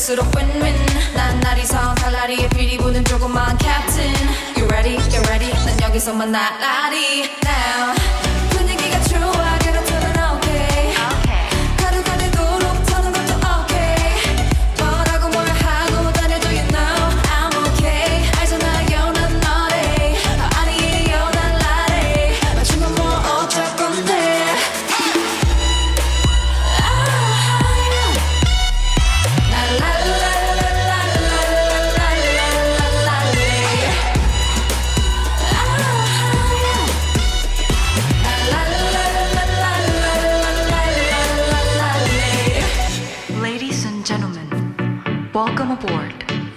갈수록 win-win 난 날이성 칼날이에 피리 부는 조그만 캡틴 You ready? You ready? 난 여기서만 날라리 Now Welcome aboard.